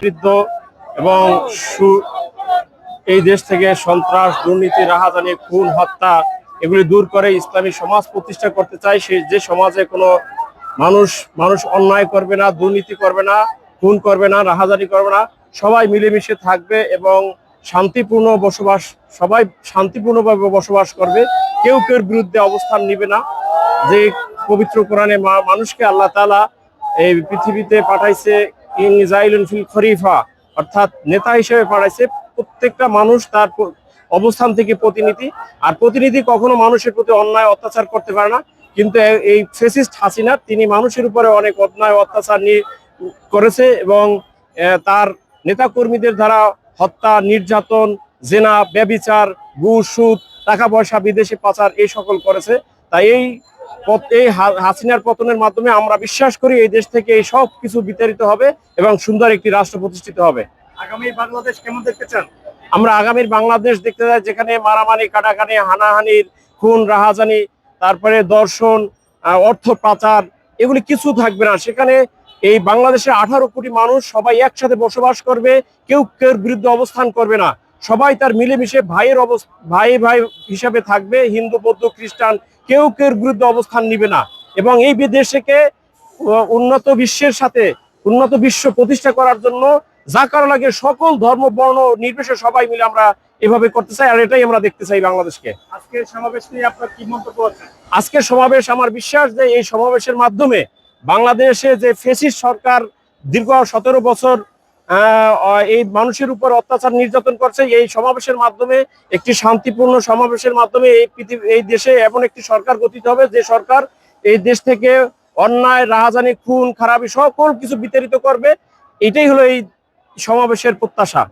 বৃদ্ধ এবং সু- এই দেশ থেকে সন্ত্রাস, দুর্নীতি রাহাজানি খুন, হত্যা এগুলি দূর করে ইসলামী সমাজ প্রতিষ্ঠা করতে চাই সেই যে সমাজে কোনো মানুষ মানুষ অন্যায় করবে না, দুর্নীতি করবে না, খুন করবে না রাহাজানি করবে না, সবাই মিলেমিশে থাকবে এবং শান্তিপূর্ণ বসবাস, সবাই শান্তিপূর্ণভাবে বসবাস করবে। কেউ কেউ বিরুদ্ধে অবস্থান নিবে না। যে পবিত্র কোরআনে মানুষকে আল্লাহ তাআলা এই পৃথিবীতে পাঠাইছে খরিফা, অর্থাৎ নেতা হিসেবে পাঠাইছে প্রত্যেকটা মানুষ তার অবস্থান থেকে প্রতিনিধি। আর প্রতিনিধি কখনো মানুষের প্রতি অন্যায়, অত্যাচার করতে পারে না। কিন্তু এই ফেসিস্ট হাসিনা, তিনি মানুষের উপরে অনেক অন্যায়, অত্যাচার নি- করেছে এবং তার নেতাকর্মীদের দ্বারা হত্যা, নির্যাতন, জেনা, ব্যবিচার, ঘুষ, সুদ, টাকা পয়সা, বিদেশে পাচার এই সকল করেছে। তাই এই এই হাসিনার পতনের মাধ্যমে আমরা বিশ্বাস করি এই দেশ থেকে এই সব কিছু বিতাড়িত হবে এবং সুন্দর একটি রাষ্ট্র প্রতিষ্ঠিত হবে। আগামী বাংলাদেশ কেমন দেখতে চান? আমরা আগামীর বাংলাদেশ দেখতে চাই যেখানে মারামারি কাটাকাটি হানাহানির খুন রাহাজানি তারপরে দর্শন অর্থ পাচার এগুলি কিছু থাকবে না। সেখানে এই বাংলাদেশে আঠারো কোটি মানুষ সবাই একসাথে বসবাস করবে কেউ কেউ বিরুদ্ধে অবস্থান করবে না। সবাই তার মিলেমিশে ভাইয়ের অবস ভাই ভাই হিসাবে থাকবে হিন্দু বৌদ্ধ খ্রিস্টান কেউ কেউ বিরুদ্ধে অবস্থান নিবে না। এবং এই বিদেশকে উন্নত বিশ্বের সাথে উন্নত বিশ্ব প্রতিষ্ঠা করার জন্য যা কারও লাগে সকল ধর্ম বর্ণ নির্বিশেষে সবাই মিলে আমরা এভাবে করতে চাই আর এটাই আমরা দেখতে চাই বাংলাদেশকে। আজকের সমাবেশ নিয়ে আপনার কি মন্তব্য আছে? আজকের সমাবেশ আমার বিশ্বাস যে এই সমাবেশের মাধ্যমে বাংলাদেশে যে ফেসিস সরকার দীর্ঘ সতেরো বছর এই মানুষের উপর অত্যাচার নির্যাতন করছে। এই সমাবেশের মাধ্যমে, একটি শান্তিপূর্ণ সমাবেশের মাধ্যমে এই পৃথিবী এই দেশে এমন একটি সরকার গঠিত হবে, যে সরকার এই দেশ থেকে অন্যায়, রাহাজানি, খুন, খারাপি সকল কিছু বিতাড়িত করবে। এটাই হলো এই সমাবেশের প্রত্যাশা।